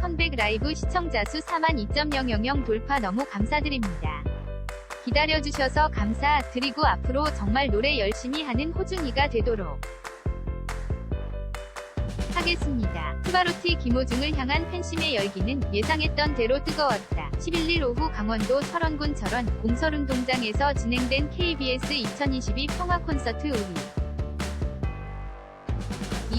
컴백 라이브 시청자 수 4만 2.000 돌파 너무 감사드립니다. 기다려주셔서 감사드리고 앞으로 정말 노래 열심히 하는 호중이가 되도록 하겠습니다. 투바로티 김호중을 향한 팬심의 열기는 예상했던 대로 뜨거웠다. 11일 오후 강원도 철원군 철원 공설운동장에서 진행된 KBS 2022 평화 콘서트 우리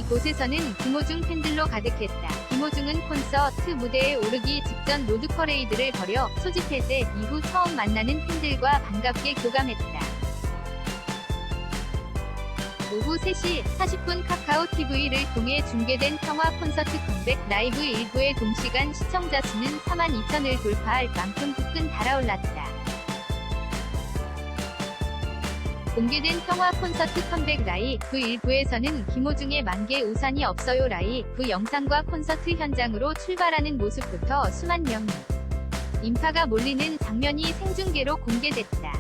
이곳에서는 김호중 팬들로 가득했다. 김호중은 콘서트 무대에 오르기 직전 로드 퍼레이드를 벌여 소집 해제 이후 처음 만나는 팬들과 반갑게 교감했다. 오후 3시 40분 카카오 TV를 통해 중계된 평화 콘서트 컴백 라이브 1부의 동시간 시청자 수는 4만 2천을 돌파할 만큼 부끈 달아올랐다. 공개된 평화 콘서트 컴백 라이브 1부에서는 김호중의 만개 우산이 없어요 라이 브 영상과 콘서트 현장으로 출발하는 모습부터 수만 명이 인파가 몰리는 장면이 생중계로 공개됐다.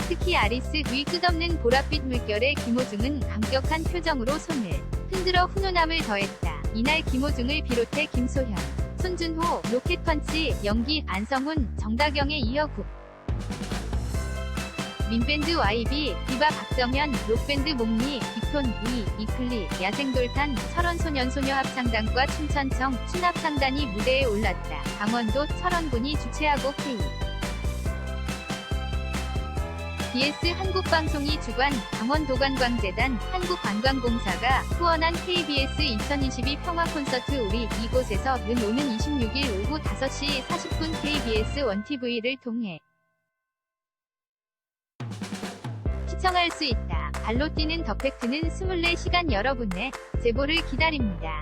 특히 아리스 위 끝없는 보랏빛 물결의 김호중은 감격한 표정으로 손을 흔들어 훈훈함을 더했다. 이날 김호중을 비롯해 김소현, 손준호, 로켓펀치, 연기, 안성훈, 정다경에 이어 국 민밴드 YB, 디바 박정현, 록밴드 목리, 빅톤, 위, 이클리, 야생돌탄, 철원소년소녀 합창단과 춘천청, 춘합창단이 무대에 올랐다. 강원도 철원군이 주최하고 K. BS 한국방송이 주관, 강원도관광재단, 한국관광공사가 후원한 KBS 2022 평화콘서트 우리 이곳에서는 오는 26일 오후 5시 40분 KBS 원TV를 통해 시청할 수 있다. 발로 뛰는 더 팩트는 24시간 여러분의 제보를 기다립니다.